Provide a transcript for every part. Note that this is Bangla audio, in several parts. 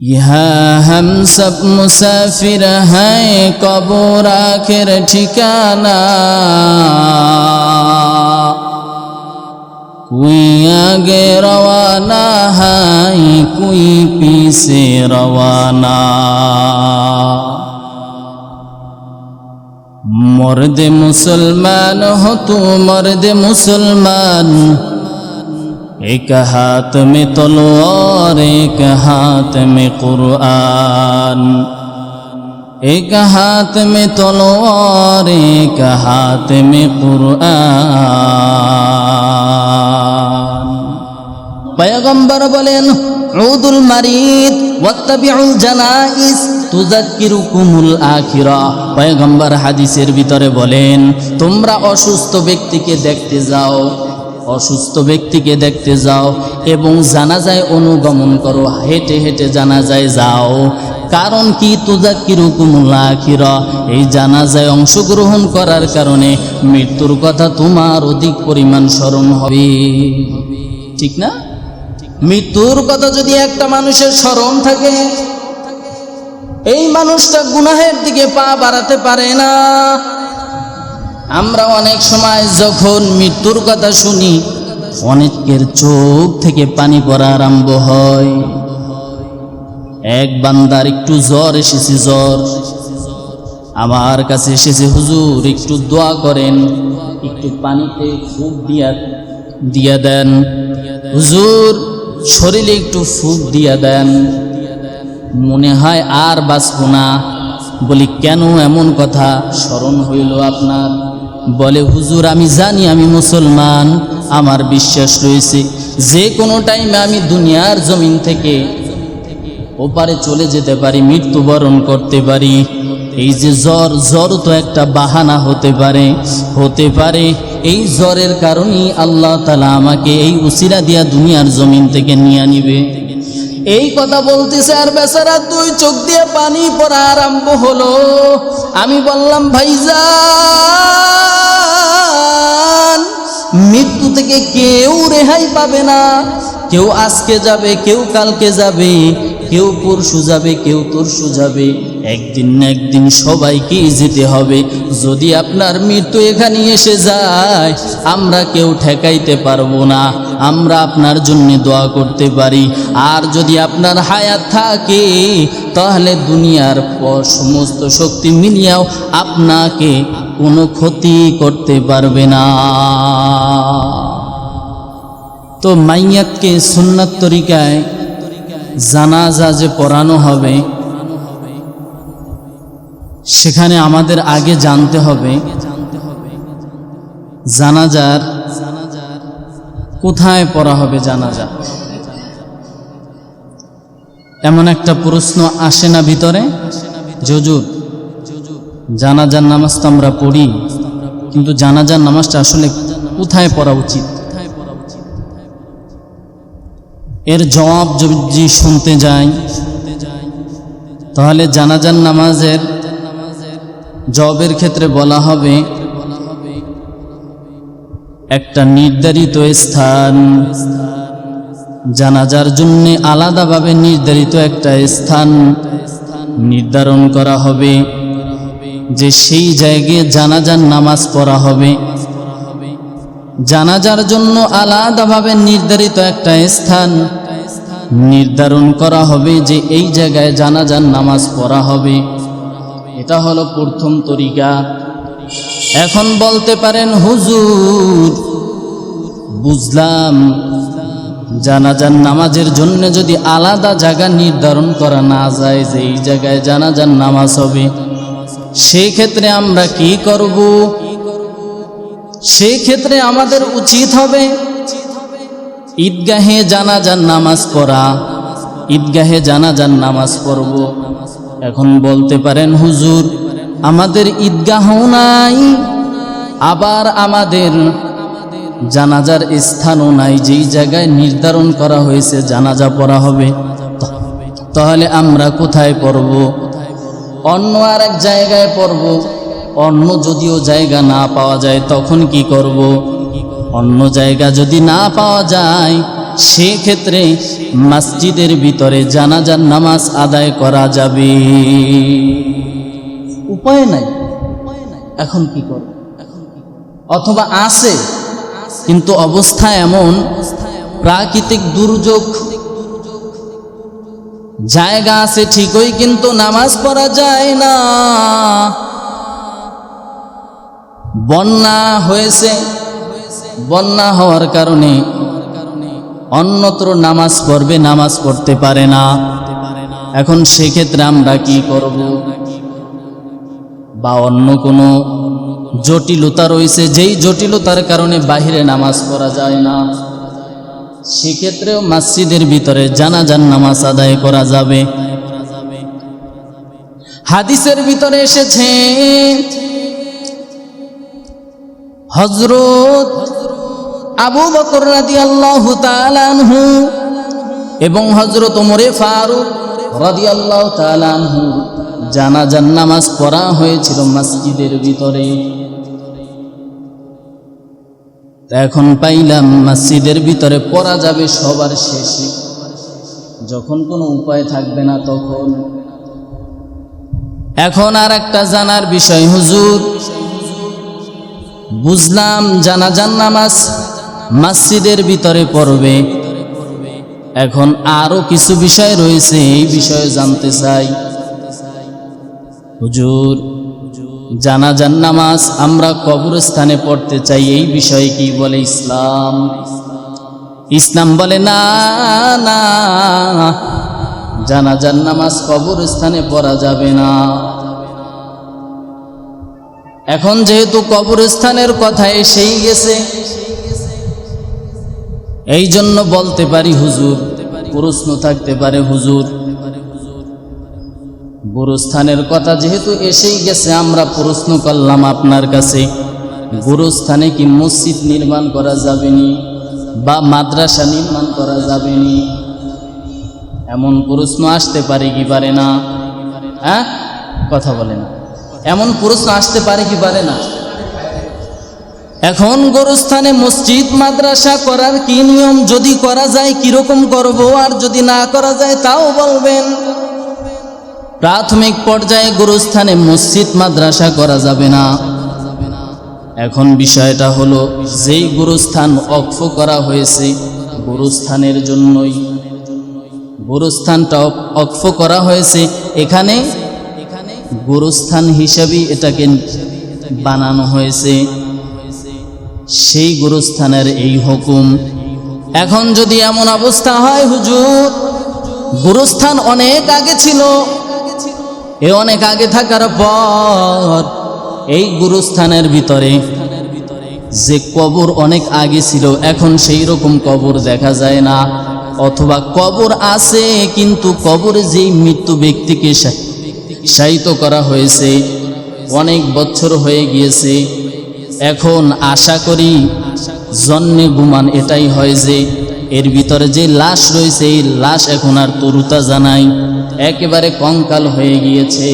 ইহা হম সব মুসাফির হ্যাঁ কবর আখের ঠিকানা। কুই আগে রওয়ানা হাই কুই পিসে রওয়ানা। মরদে মুসলমান হতো, মরদে মুসলমান ایک ہاتھ میں تلوار ایک ہاتھ میں قرآن ایک ہاتھ میں تلوار ایک ہاتھ میں قرآن پیغمبر بولین عود المرید واتبعوا الجنائز তুজাক্কিরুকুমুল আখিরা পয়গম্বর হাদিসের ভিতরে বলেন তোমরা অসুস্থ ব্যক্তিকে দেখতে যাও অসুস্থ ব্যক্তিকে দেখতে যাও এবং জানাজায় অনুগমন করো। হেঁটে হেঁটে জানাজায় যাও। কারণ কি? তুজাক্কিরুকুমুল আখিরা। এই জানাজায় অংশগ্রহণ করার কারণে মৃত্যুর কথা তোমার অধিক পরিমাণ স্মরণ হবে। ঠিক না? মৃত্যুর কথা যদি একটা মানুষের স্মরণ থাকে, এই মানুষটা গুনাহের দিকে পা বাড়াতে পারে না। আমরা অনেক সময় যখন মৃত্যুর কথা শুনি, অনেকের চোখ থেকে পানি পড়া আরম্ভ হয়। এক বান্দার একটু জ্বর এসেছে, জ্বর। আমার কাছে এসেছে, হুজুর, একটু দোয়া করেন, একটু পানিতে ফুক দিয়া দিয়া দেন। হুজুর, শরীরে একটু ফুক দিয়া দেন। মনে হয় আর বাঁচব না। বলি, কেন এমন কথা? স্মরণ হইল আপনার। বলে, হুজুর, আমি জানি আমি মুসলমান, আমার বিশ্বাস রয়েছে। যে কোনো টাইমে আমি দুনিয়ার জমিন থেকে ওপারে চলে যেতে পারি, মৃত্যুবরণ করতে পারি। এই যে জ্বর জ্বর তো একটা বাহানা হতে পারে হতে পারে। এই জ্বরের কারণেই আল্লাহ তালা আমাকে এই উসিরা দিয়া দুনিয়ার জমিন থেকে নিয়ে নিবে। এই কথা বলতেছে আর বেচারা দুই চোখ দিয়ে পানি পড়া আরম্ভ হলো। আমি বললাম, ভাইজান মৃত্যু থেকে কেউ রেহাই পাবে না। কেউ আজকে যাবে, কেউ কালকে যাবে, কেউ পরশু যাবে, কেউ তরশু যাবে। একদিন না একদিন সবাইকেই যেতে হবে। যদি আপনার মৃত্যু এখানে এসে যায়, আমরা কেউ ঠেকাইতে পারব না। আমরা আপনার জন্য দোয়া করতে পারি। আর যদি আপনার হায়াত থাকে, তাহলে দুনিয়ার প- সমস্ত শক্তি মিলিয়াও আপনাকে কোনো ক্ষতি করতে পারবে না। তো মাইয়াতকে সুন্নাত তরিকায় জানাজা যে পড়ানো হবে, সেখানে আমাদের আগে জানতে হবে, জানাজার কোথায় পড়া হবে জানাজা। এমন একটা প্রশ্ন আসে না ভিতরে? জজুর জানাজার নামাজ তো আমরা পড়ি, কিন্তু জানাজার নামাজটা আসলে কোথায় পড়া উচিত? এর জবাব যদি শুনতে যাই, তাহলে জানাজার নামাজের জবের ক্ষেত্রে বলা হবে, একটা নির্ধারিত স্থান। জানাজার জন্য আলাদাভাবে নির্ধারিত একটা স্থান নির্ধারণ করা হবে। যে সেই জায়গায় জানাজার নামাজ পড়া হবে। জানাজার জন্য আলাদাভাবে নির্ধারিত একটা স্থান নির্ধারণ করা হবে যে এই জায়গায় জানাজার নামাজ পড়া হবে। এটা হলো প্রথম তরিকা। এখন বলতে পারেন, হুজুর, বুঝলাম, জানাজার নামাজের জন্য যদি আলাদা জায়গা নির্ধারণ করা না যায় যে এই জায়গায় জানাজার নামাজ হবে সেই ক্ষেত্রে আমরা কি করব? সেই ক্ষেত্রে আমাদের উচিত হবে ঈদগাহে জানাজার নামাজ পড়া। ঈদগাহে জানাজার নামাজ পড়ব। এখন বলতে পারেন, হুজুর, আমাদের ঈদগাহও নাই, আবার আমাদের জানাজার স্থানও নাই। যেই জায়গায় নির্ধারণ করা হয়েছে জানাজা পড়া হবে তাহলে আমরা কোথায় পড়ব? অন্য আর এক জায়গায় পড়ব। অন্য যদিও জায়গা না পাওয়া যায়, তখন কি করব? অন্য জায়গা যদি না পাওয়া যায়, সেক্ষেত্রে মসজিদের ভিতরে জানাজার নামাজ আদায় করা যাবে। উপায় নাই। এখন কি করব? অথবা আছে, কিন্তু অবস্থা এমন, প্রাকৃতিক দুর্যোগ জায়গা আছে ঠিকই, কিন্তু নামাজ পড়া যায় না। বন্যা হয়েছে, বন্যা হওয়ার কারণে অন্যত্র নামাজ পড়বে, নামাজ পড়তে পারে না। এখন সেক্ষেত্রে আমরা কি করব? বা অন্য কোনো জটিলতা রয়েছে, যেই জটিলতার কারণে বাহিরে নামাজ পড়া যায় না। সেক্ষেত্রেও মসজিদের ভিতরে জানাজান নামাজ আদায় করা যাবে। হাদিসের ভিতরে এসেছে হজরত আবু বকর রাদি আল্লাহ তালানহু এবং হজরত ওমরে ফারুক রাদি আল্লাহ তালানহু জানাজান নামাজ পড়া হয়েছিল মসজিদের ভিতরে। তা এখন পাইলাম মসজিদের ভিতরে পড়া যাবে সবার শেষে। যখন কোনো উপায় থাকবে না তখন। এখন আর একটা জানার বিষয়, হুজুর। বুঝলাম জানাজান নামাজ মসজিদের ভিতরে পড়বে। এখন আরও কিছু বিষয় রয়েছে, এই বিষয়ে জানতে চাই। হুজুর জানাজান নামাজ আমরা কবরস্থানে পড়তে চাই, এই বিষয়ে কি বলে ইসলাম? ইসলাম বলে, না না জানাজান নামাজ কবরস্থানে পড়া যাবে না। এখন যেহেতু কবরস্থানের কথা এসেই গেছে, এই জন্য বলতে পারি হুজুর, প্রশ্ন থাকতে পারে হুজুর। গুরুস্থানের কথা যেহেতু এসেই গেছে, আমরা প্রশ্ন করলাম আপনার কাছে, গুরুস্থানে কি মসজিদ নির্মাণ করা যাবে যাবেনি বা মাদ্রাসা নির্মাণ করা যাবে যাবেনি এমন প্রশ্ন আসতে পারে কি পারে না? হ্যাঁ? কথা বলে না এমন প্রশ্ন আসতে পারে কি পারে না? এখন গোরস্থানে মসজিদ মাদ্রাসা করার কি নিয়ম? যদি করা যায় কীরকম করব? আর যদি না করা যায় তাও বলবেন। প্রাথমিক পর্যায়ে গুরুস্থানে মসজিদ মাদ্রাসা করা যাবে না। এখন বিষয়টা হলো, যেই গুরুস্থান অক্ষ করা হয়েছে, গুরুস্থানের জন্যই। গুরুস্থানটা অক্ষ করা হয়েছে, এখানে গুরুস্থান হিসাবেই এটাকে বানানো হয়েছে। সেই গুরুস্থানের এই হুকুম। এখন যদি এমন অবস্থা হয়, হুজুর, গুরুস্থান অনেক আগে ছিল। এ অনেক আগে থাকার পর এই গুরুস্থানের ভিতরে যে কবর অনেক আগে ছিল, এখন সেই রকম কবর দেখা যায় না। অথবা কবর আছে, কিন্তু কবরে যেই মৃত্যু ব্যক্তিকে শায়িত করা হয়েছে, অনেক বছর হয়ে গিয়েছে। এখন আশা করি জন্মে গুমান এটাই হয় যে এর ভিতরে যে লাশ রয়েছে, এই লাশ এখন আর তরুতা জানাই, একেবারে কঙ্কাল হয়ে গিয়েছে।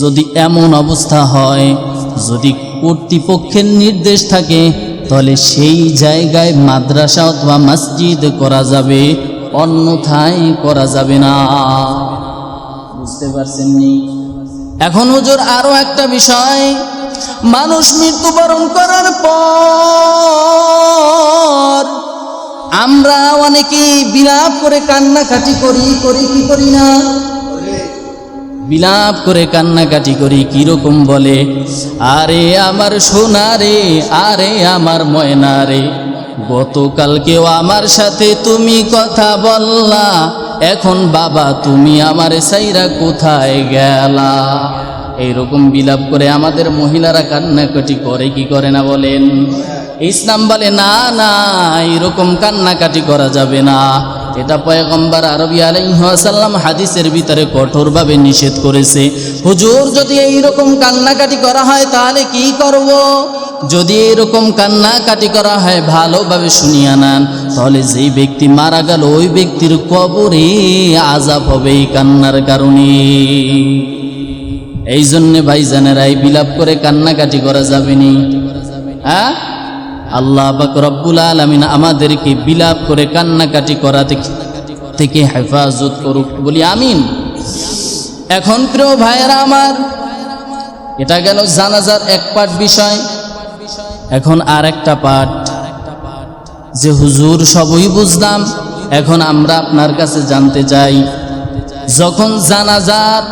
যদি এমন অবস্থা হয়, যদি কর্তৃপক্ষের নির্দেশ থাকে, তাহলে সেই জায়গায় মাদ্রাসা অথবা মসজিদ করা যাবে, অন্যথায় করা যাবে না। বুঝতে পারছেন নি? এখন হুজুর আরও একটা বিষয়, মানুষ মৃত্যুবরণ করার পর আমরা অনেকেই বিলাপ করে কান্নাকাটি করি করি কি করি না? বিলাপ করে কান্নাকাটি করি কীরকম বলে? আরে আমার সোনা রে, আরে আমার ময়না রে, গতকালকেও আমার সাথে তুমি কথা বললা, এখন বাবা তুমি আমার সাইরা কোথায় গেলা? এইরকম বিলাপ করে আমাদের মহিলারা কান্নাকাটি করে কি করে না বলেন? ইসলাম বলে, না না, এরকম কান্নাকাটি করা যাবে না। এটা পয়গম্বর আরবি আলাইসাল্লাম হাদিসের ভিতরে কঠোরভাবে নিষেধ করেছে। হুজুর, যদি এইরকম কান্নাকাটি করা হয়, তাহলে কি করব? যদি এরকম কান্নাকাটি করা হয়, ভালোভাবে শুনিয়া নেন, তাহলে যেই ব্যক্তি মারা গেল, ওই ব্যক্তির কবরে আজাব হবে এই কান্নার কারণে। এই জন্যে ভাইজানেরা এই বিলাপ করে কান্নাকাটি করা যাবে নি। হ্যাঁ? আল্লাহ বাক রব্বুল আলমিন আমাদেরকে বিলাপ করে কান্নাকাটি করা থেকে থেকে হেফাজত করুক। বলি আমিন। এখন প্রিয় ভাইয়েরা আমার, এটা গেল জানাজার এক পাঠ বিষয়। এখন আর একটা পাঠ, যে হুজুর সবই বুঝলাম এখন আমরা আপনার কাছে জানতে চাই, যখন জানাজার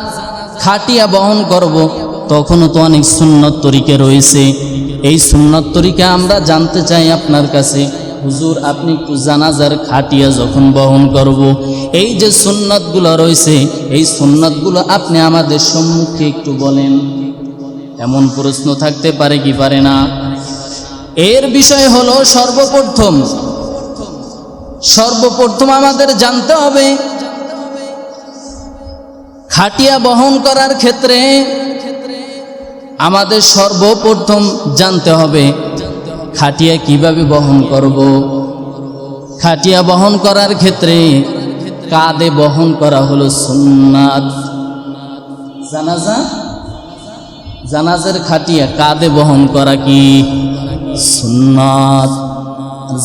খাটিয়া বহন করব তখনও তো অনেক সুন্নত তরিকে রয়েছে। এই সুন্নত তরিকা আমরা জানতে চাই আপনার কাছে। হুজুর, আপনি জানাজার খাটিয়া যখন বহন করব, এই যে সুন্নতগুলো রয়েছে, এই সুন্নতগুলো আপনি আমাদের সম্মুখে একটু বলেন। এমন প্রশ্ন থাকতে পারে কি পারে না? এর বিষয় হলো সর্বপ্রথম সর্বপ্রথম আমাদের জানতে হবে, খাটিয়া বহন করার ক্ষেত্রে আমাদের সর্বপ্রথম জানতে হবে খাটিয়া কীভাবে বহন করব? খাটিয়া বহন করার ক্ষেত্রে কাঁধে বহন করা হলো সুন্নাত। জানাজা? জানাজের খাটিয়া কাঁধে বহন করা কি? সুন্নাত।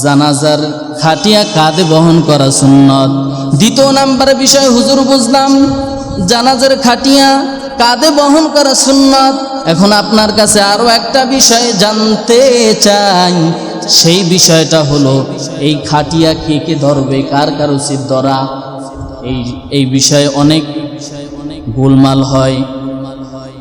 জানাজার খাটিয়া কাঁধে বহন করা সুন্নত। দ্বিতীয় নাম্বার বিষয়, হুজুর বুঝলাম, জানাজার খাটিয়া কাঁধে বহন করা সুন্নত। এখন আপনার কাছে আরও একটা বিষয় জানতে চাই। সেই বিষয়টা হলো, এই খাটিয়া কে কে ধরবে, কার কার উচিত ধরা? এই এই বিষয়ে অনেক গোলমাল হয়।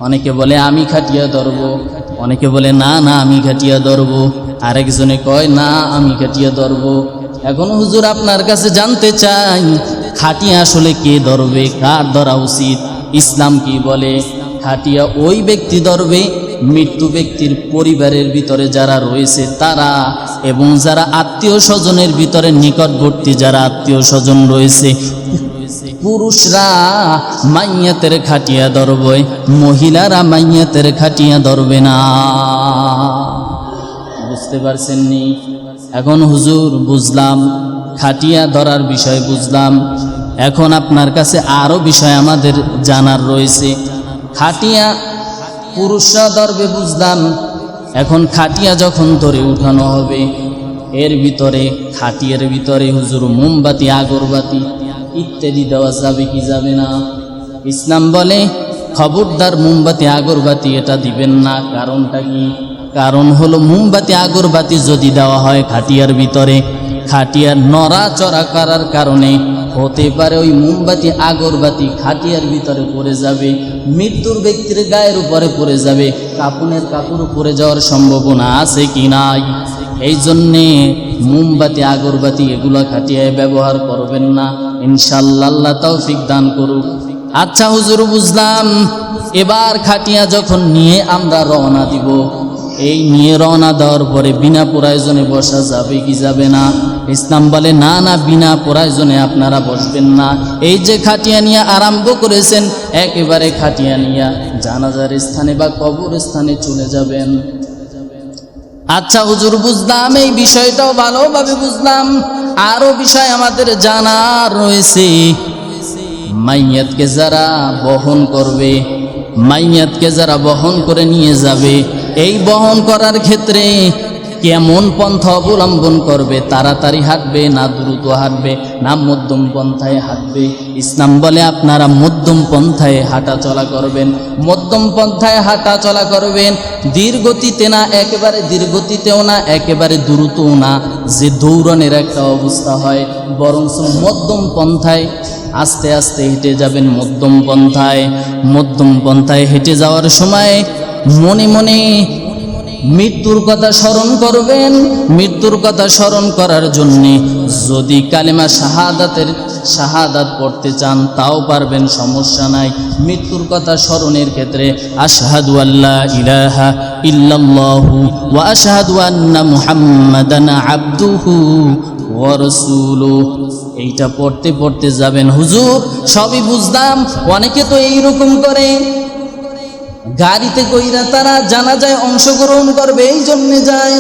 অনেকে বলে, আমি খাটিয়া ধরব। অনেকে বলে, না না, আমি খাটিয়া ধরব। আরেকজনে কয়, না, আমি খাটিয়া ধরব। এখন হুজুর আপনার কাছে জানতে চাই, খাটিয়া আসলে কে ধরবে, কার ধরা উচিত? ইসলাম কি বলে? খাটিয়া ওই ব্যক্তি ধরবে। মৃত্যু ব্যক্তির পরিবারের ভিতরে যারা রয়েছে তারা এবং যারা আত্মীয় স্বজনের ভিতরে নিকটবর্তী যারা আত্মীয় স্বজন রয়েছে, পুরুষরা মাইয়াতের খাটিয়া ধরবে, মহিলারা মাইয়াতের খাটিয়া ধরবে না। বুঝতে পারছেন নি? এখন হুজুর বুঝলাম, খাটিয়া ধরার বিষয় বুঝলাম। এখন আপনার কাছে আরও বিষয় আমাদের জানার রয়েছে। খাটিয়া পুরুষরা ধরবে বুঝলাম, এখন খাটিয়া যখন ধরে উঠানো হবে, এর ভিতরে, খাটিয়ার ভিতরে হুজুর মোমবাতি, আগরবাতি ইত্যাদি দেওয়া যাবে কি যাবে না? ইসলাম বলে, খবরদার মোমবাতি, আগরবাতি এটা দিবেন না। কারণটা কি? কারণ হলো মোমবাতি, আগরবাতি যদি দেওয়া হয় খাটিয়ার ভিতরে খাটিয়ার নড়াচড়া করার কারণে হতে পারে ওই মোমবাতি, আগরবাতি খাটিয়ার ভিতরে পড়ে যাবে, মৃত্যুর ব্যক্তির গায়ের উপরে পড়ে যাবে, কাপুনের কাপড় পড়ে যাওয়ার সম্ভাবনা আছে কি নাই? এই জন্যে মোমবাতি, আগরবাতি এগুলো খাটিয়ায় ব্যবহার করবেন না। ইনশাল্লাহ তৌফিক দান করুক। আচ্ছা হুজুর, বুঝলাম। এবার খাটিয়া যখন নিয়ে আমরা রওনা দিব, এই নিয়ে রওনা দেওয়ার পরে বিনা প্রয়োজনে বসা যাবে কি যাবে না? ইসলাম বলে, না না, বিনা প্রয়োজনে আপনারা বসবেন না। এই যে খাটিয়া নিয়ে আরম্ভ করেছেন, একেবারে খাটিয়া নিয়ে জানাজার স্থানে বা কবর স্থানে চলে যাবেন। আচ্ছা হুজুর, বুঝলাম, এই বিষয়টাও ভালোভাবে বুঝলাম। আরও বিষয় আমাদের জানা রয়েছে। মাইয়াতকে যারা বহন করবে, মাইয়াতকে যারা বহন করে নিয়ে যাবে, এই বহন করার ক্ষেত্রে কেমন পন্থা অবলম্বন করবে? তাড়াতাড়ি হাঁটবে না দ্রুত হাঁটবে? না মধ্যম পন্থায় হাঁটবে? ইসলাম বলে আপনারা মধ্যম পন্থায় হাঁটা চলা করবেন। মধ্যম পন্থায় হাঁটা চলা করবেন। ধীরগতিতে না, একেবারে ধীরগতিতেও না, একেবারে দ্রুতও না। যে দৌড়নের একটা অবস্থা হয়, বরঞ্চ মধ্যম পন্থায় আস্তে আস্তে হেঁটে যাবেন মধ্যম পন্থায়। মধ্যম পন্থায় হেঁটে যাওয়ার সময় মনে মনে মৃত্যুর কথা স্মরণ করবেন। মৃত্যুর কথা স্মরণ করার জন্যে যদি কালেমা শাহাদাতের শাহাদাত পড়তে চান, তাও পারবেন, সমস্যা নাই। মৃত্যুর কথা স্মরণের ক্ষেত্রে আশহাদু আল্লাহ ইলাহা ইল্লাল্লাহু ওয়া আশহাদু আন্না মুহাম্মাদান আবদুহু এইটা পড়তে পড়তে যাবেন। হুজুর, সবই বুঝতাম অনেকে তো এইরকম করে। গাড়িতে কইরা তারা জানা যায় অংশগ্রহণ করবে, এই জন্যে যায়।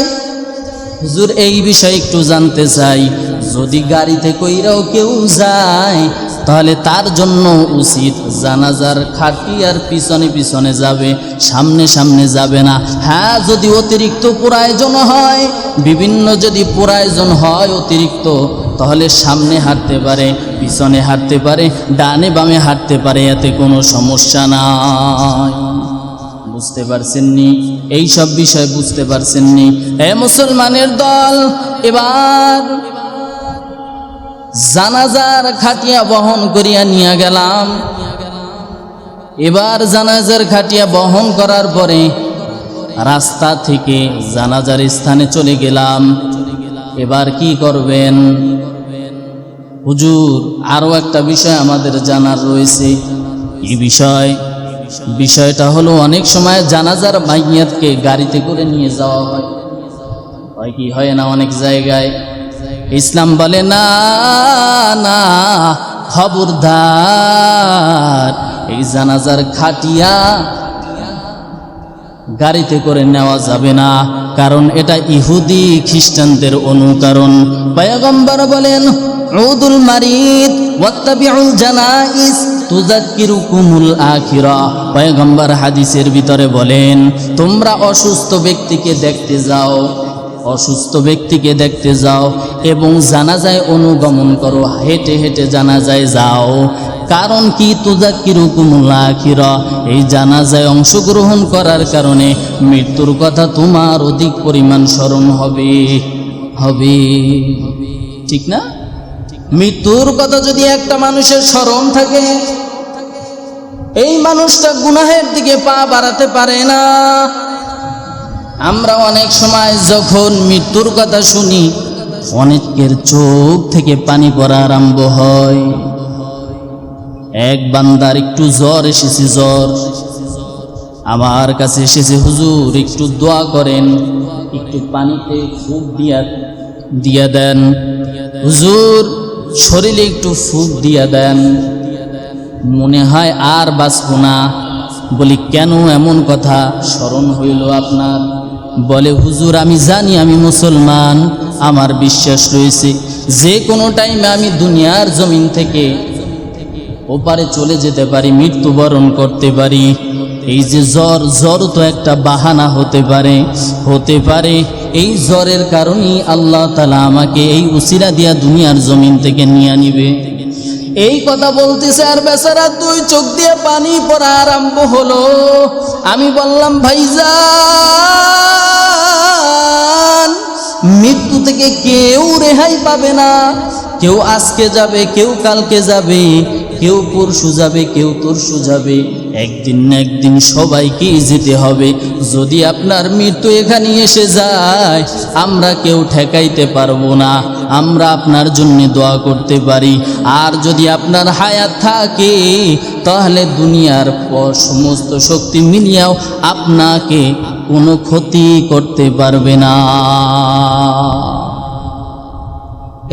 হুজুর, এই বিষয়ে একটু জানতে চাই। যদি গাড়িতে কইরাও কেউ যায়, তাহলে তার জন্য উচিত জানাজার খাটিয়ার পিছনে পিছনে যাবে, সামনে সামনে যাবে না। হ্যাঁ যদি অতিরিক্ত প্রয়োজন হয়, বিভিন্ন যদি প্রয়োজন হয় অতিরিক্ত, তাহলে সামনে হাঁটতে পারে, পিছনে হাঁটতে পারে, ডানে বামে হাঁটতে পারে, এতে কোনো সমস্যা নাই। বুঝতে পারছেননি এই সব বিষয় বুঝতে পারছেননি। এ মুসলমানের দল, এবার জানাজার খাটিয়া বহন করিয়া নিয়ে গেলাম। এবার জানাজার খাটিয়া বহন করার পরে রাস্তা থেকে জানাজার স্থানে চলে গেলাম। এবার কি করবেন? হুজুর, আরও একটা বিষয় আমাদের জানার রয়েছে। কি বিষয়? বিষয়টা হলো অনেক সময় জানাজার মাইয়াতকে গাড়িতে করে নিয়ে যাওয়া হয়। হয় কি? হয় না অনেক জায়গায়? ইসলাম বলে, না না, খবরদার, এই জানাজার খাটিয়া গাড়িতে করে নেওয়া যাবে না। কারণ এটা ইহুদি খ্রিস্টানদের অনুকরণ। পয়গম্বর বলেন, উদুল মারিদ, ওয়াত্তাবিউল জানাইস তুজাক্কিরুকুমুল আখিরা। পয়গম্বর হাদিসের ভিতরে বলেন, তোমরা অসুস্থ ব্যক্তিকে দেখতে যাও, অসুস্থ ব্যক্তিকে দেখতে যাও এবং জানাজায় অনুগমন করো। হেঁটে হেঁটে জানাজায় যাও। কারণ কি তুজা কিরকুমুল্লা আখিরা? এই জানাজায় অংশগ্রহণ করার কারণে মৃত্যুর কথা তোমার অধিক পরিমাণ স্মরণ হবে। হবে। ঠিক না? মৃত্যুর কথা যদি একটা মানুষের স্মরণ থাকে, এই মানুষটা গুনাহের দিকে পা বাড়াতে পারে না। আমরা অনেক সময় যখন মৃত্যুর কথা শুনি, অনেকের চোখ থেকে পানি পড়া আরম্ভ হয়। এক বান্দার একটু জ্বর এসেছে, জ্বর। আমার কাছে এসেছে, হুজুর, একটু দোয়া করেন, একটু পানিতে ফুক দিয়া দিয়া দেন। হুজুর শরীরে একটু ফুক দিয়া দেন। মনে হয় আর বাঁচব না। বলি, কেন এমন কথা? স্মরণ হইল আপনার। বলে, হুজুর, আমি জানি আমি মুসলমান। আমার বিশ্বাস রয়েছে, যে কোনো টাইমে আমি দুনিয়ার জমিন থেকে ওপারে চলে যেতে পারি, মৃত্যুবরণ করতে পারি। এই যে জ্বর জ্বর তো একটা বাহানা হতে পারে। হতে পারে এই জ্বরের কারণেই আল্লাহ তালা আমাকে এই উসিরা দিয়া দুনিয়ার জমিন থেকে নিয়ে নিবে এই কথা বলতেছে আর বেচারা দুই চোখ দিয়ে পানি পড়া আরম্ভ হলো। আমি বললাম, ভাইজান, মৃত্যু থেকে কেউ রেহাই পাবে না। কেউ আজকে যাবে, কেউ কালকে যাবে। কেউ পরশু যাবে কেউ তরশু যাবে একদিন না একদিন সবাইকেই যেতে হবে। যদি আপনার মৃত্যু এখানে এসে যায়, আমরা কেউ ঠেকাইতে পারব না। আমরা আপনার জন্য দোয়া করতে পারি। আর যদি আপনার হায়াত থাকে, তাহলে দুনিয়ার সমস্ত শক্তি মিলিয়াও আপনাকে কোনো ক্ষতি করতে পারবে না।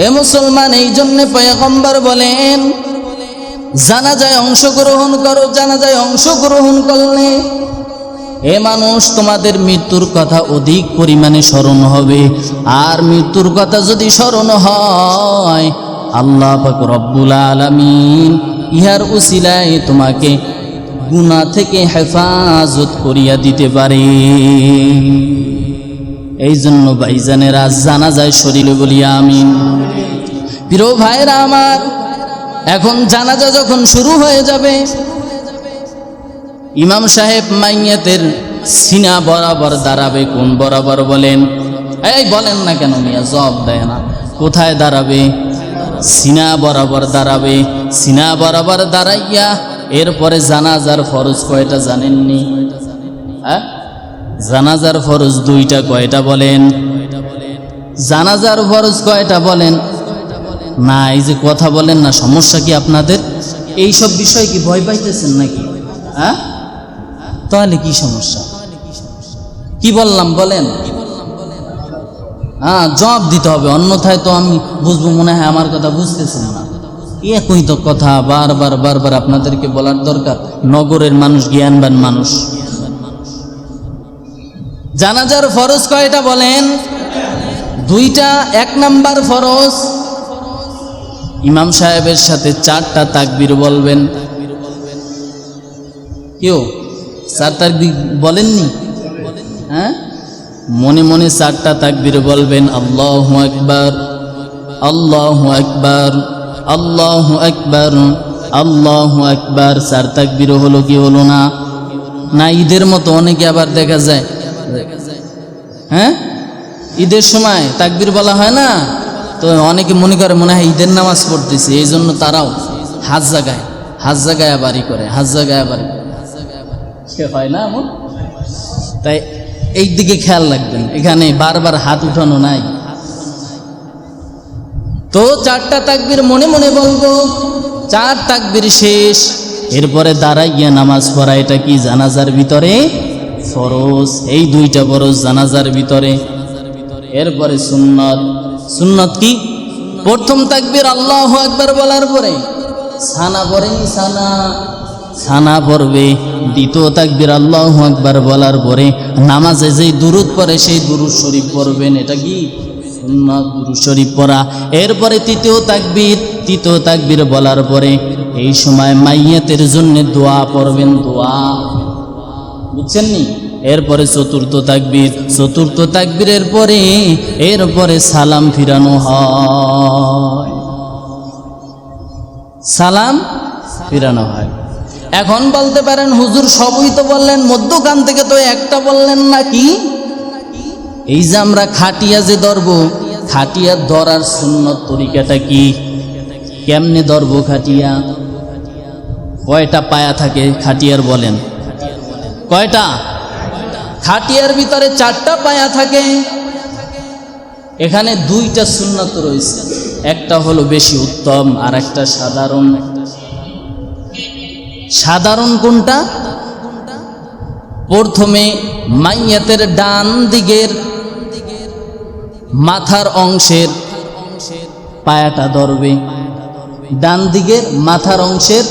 এ মুসলমান এই জন্যে পয়গম্বর বলেন জানাজায় অংশগ্রহণ করো, জানাজায় অংশগ্রহণ করলে এ মানুষ তোমাদের মৃত্যুর কথা অধিক পরিমাণে স্মরণ হবে। আর মৃত্যুর কথা যদি স্মরণ হয়, আল্লাহ পাক রব্বুল আলামিন ইহার উসিলায় তোমাকে গুনাহ থেকে হেফাজত করিয়া দিতে পারে। এই জন্য ভাইজানেরা জানা যায় শরীরে বলিয়া আমিন। প্রিয় ভাইরা আমার এখন জানাজা যখন শুরু হয়ে যাবে, ইমাম সাহেব মাইয়াতের সিনা বরাবর দাঁড়াবে, কোন বরাবর বলেন? এই বলেন না কেন মিয়া জব দেয় না। কোথায় দাঁড়াবে? সিনা বরাবর দাঁড়াবে। সিনা বরাবর দাঁড়াইয়া এরপরে জানাজার ফরজ কয়টা জানেননি? হ্যাঁ? জানাজার ফরজ দুইটা কয়টা বলেন? জানাজার ফরজ কয়টা বলেন? না, এই যে কথা বলেন না, সমস্যা কি আপনাদের? এই সব বিষয় কি ভয় পাইতেছেন নাকি? হ্যাঁ? তাহলে কি সমস্যা? কি বললাম, বলেন? হ্যাঁ জবাব দিতে হবে, অন্যথায় তো আমি বুঝব, মনে হয় আমার কথা বুঝতেছেন না। একই তো কথা, বারবার বারবার আপনাদেরকে বলার দরকার, নগরের মানুষ, জ্ঞানবান মানুষ। জানাজার ফরজ কয়টা বলেন? দুইটা, এক নাম্বার ফরজ। ইমাম সাহেবের সাথে চারটা তাকবির বলবেন। কেউ? চার তাকবির বলেননি? হ্যাঁ? মনে মনে চারটা তাকবির বলবেন, আল্লাহ একবার আল্লাহ একবার আল্লাহ একবার আল্লাহ একবার চার তাকবীর হলো কি হলো না? না, ঈদের মতো অনেকে আবার দেখা যায়। হ্যাঁ? ঈদের সময় তাকবির বলা হয় না? তো অনেকে মনে করে, মনে হয় ঈদের নামাজ পড়তেছে, এই জন্য তারাও হাজ জাগায় হাজ জাগায় বাড়ি করে হাজ জাগায় বাড়ি হয় না এমন? তাই এই দিকে খেয়াল রাখবেন, এখানে বারবার হাত উঠানো নাই। তো চারটা তাকবীর মনে মনে বলব, চার তাকবীর শেষ, এরপরে দাঁড়াইয়া নামাজ পড়া, এটা কি জানাজার ভিতরে? ফরজ, এই দুইটা ফরজ জানাজার ভিতরে। এরপরে সুন্নত সুন্নত কি? প্রথম তাকবীর আল্লাহ একবার বলার পরে সানা পড়েনি সানা। সানা পড়বে। দ্বিতীয় তাকবীর আল্লাহ একবার বলার পরে নামাজে যেই দুরুদ পড়ে, সেই দুরুদ শরীফ পড়বেন। এটা কি? সুন্নাত শরীফ পড়া। এরপরে তৃতীয় তাকবীর তৃতীয় তাকবীর বলার পরে এই সময় মাইয়াতের জন্য দোয়া পড়বেন, দোয়া। বুঝছেন নি? এরপরে চতুর্থ তাকবীর, চতুর্থ তাকবীরের পরে এরপরে সালাম ফিরানো হয়। সালাম ফিরানো হয়। এখন বলতে পারেন হুজুর সবই তো বললেন, মধ্যখান থেকে তো একটা বললেন নাকি? এই যে আমরা খাটিয়া যে ধরব, খাটিয়া ধরার সুন্নত তরিকাটা কি? কেমনে ধরব খাটিয়া? কয়টা পায়া থাকে খাটিয়ার বলেন। কয়টা? খাটিয়ার ভিতরে চারটা পায়া থাকে। এখানে দুইটা সুন্নত রয়েছে। একটা হলো বেশি উত্তম আর একটা সাধারণ। সাধারণ কোনটা? প্রথমে মাইয়াতের ডান দিকের মাথার অংশের পায়াটা ধরবে। ডান দিকের মাথার অংশের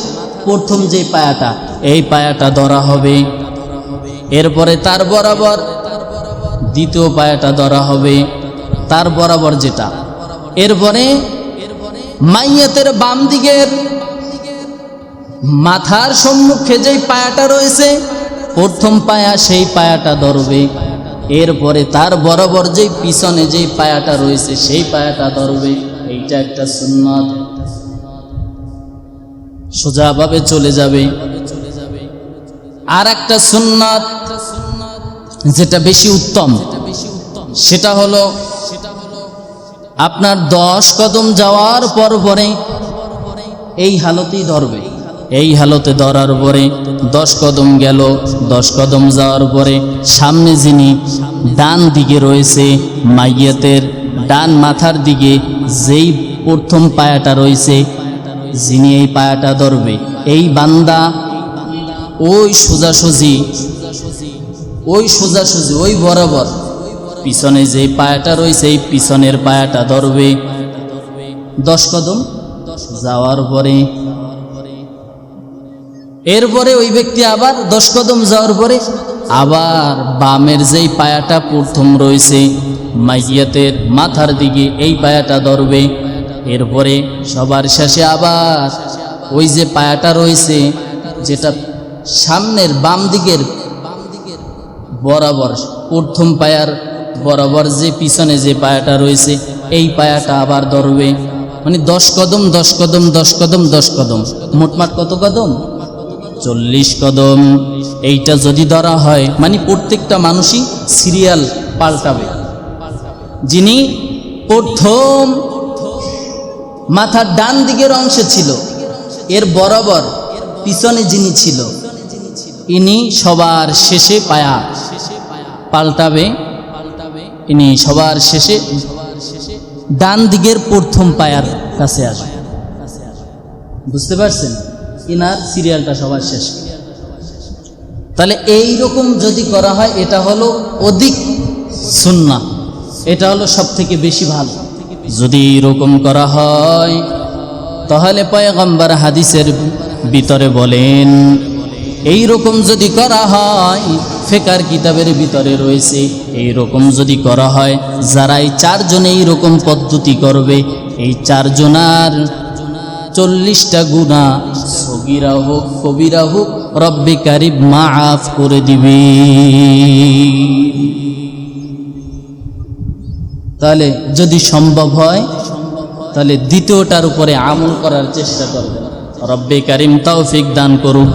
প্রথম যে পায়াটা, এই পায়াটা ধরা হবে। এরপরে তার বরাবর দ্বিতীয় পায়াটা ধরা হবে, তার বরাবর যেটা। এরপরে মাইয়াতের বাম দিকের মাথার সম্মুখে যেই পায়াটা রয়েছে, প্রথম পায়া সেই পায়াটা ধরবে। এরপরে তার বরাবর যেই পিছনে যেই পায়াটা রয়েছে, সেই পায়াটা ধরবে। এইটা একটা সুন্নত। সোজাভাবে চলে যাবে। আর একটা সুন্নত যেটা বেশি উত্তম, সেটা হলো আপনার দশ কদম যাওয়ার পর পরে এই হালতেই ধরবে। এই হালতে ধরার পরে দশ কদম গেল, দশ কদম যাওয়ার পরে সামনে যিনি ডান দিকে রয়েছে, মাইয়াতের ডান মাথার দিকে যেই প্রথম পায়াটা রয়েছে, যিনি এই পায়াটা ধরবে, এই বান্দা ওই সোজাসুজি ওই সোজাসুজি, ওই বরাবর। পিছনে যে পায়াটা রয়েছে, এই পিছনের পায়াটা ধরবে। দশ কদম যাওয়ার পরে, এরপরে ওই ব্যক্তি আবার দশ কদম যাওয়ার পরে আবার বামের যেই পায়াটা প্রথম রয়েছে, মাইয়াতের মাথার দিকে এই পায়াটা ধরবে। এরপরে সবার শেষে আবার ওই যে পায়াটা রয়েছে, যেটা সামনের বাম দিকের বরাবর প্রথম পায়ার বরাবর যে পিছনে যে পায়াটা রয়েছে, এই পায়াটা আবার ধরবে। মানে দশ কদম দশ কদম দশ কদম দশ কদম। মোটমাট কত কদম? চল্লিশ কদম। এইটা যদি ধরা হয় মানে প্রত্যেকটা মানুষই সিরিয়াল পাল্টাবে। যিনি প্রথম মাথার ডান দিকের অংশে ছিল, এর বরাবর পিছনে যিনি ছিল ইনি সবার শেষে পায়া পাল্টাবে। পাল্টাবে ইনি সবার শেষে ডান দিকের প্রথম পায়ার কাছে আসবে। বুঝতে পারছেন? ইনার সিরিয়ালটা সবার শেষ। তাহলে এই রকম যদি করা হয়, এটা হলো অধিক সুন্না এটা হলো সব থেকে বেশি ভালো। যদি এরকম করা হয়, তাহলে পয়গম্বর হাদিসের ভিতরে বলেন এই রকম যদি করা হয়, ফেকার কিতাবের ভিতরে রয়েছে এই রকম যদি করা হয় যারা এই চারজনে এই রকম পদ্ধতি করবে, এই চারজনার চল্লিশটা গুণা সগিরা হোক, কবিরা হোক, রব্বে কারিব মাফ করে দিবে। তাহলে যদি সম্ভব হয়, তাহলে দ্বিতীয়টার উপরে আমল করার চেষ্টা করবে রব্বে কারিম তৌফিক দান করুক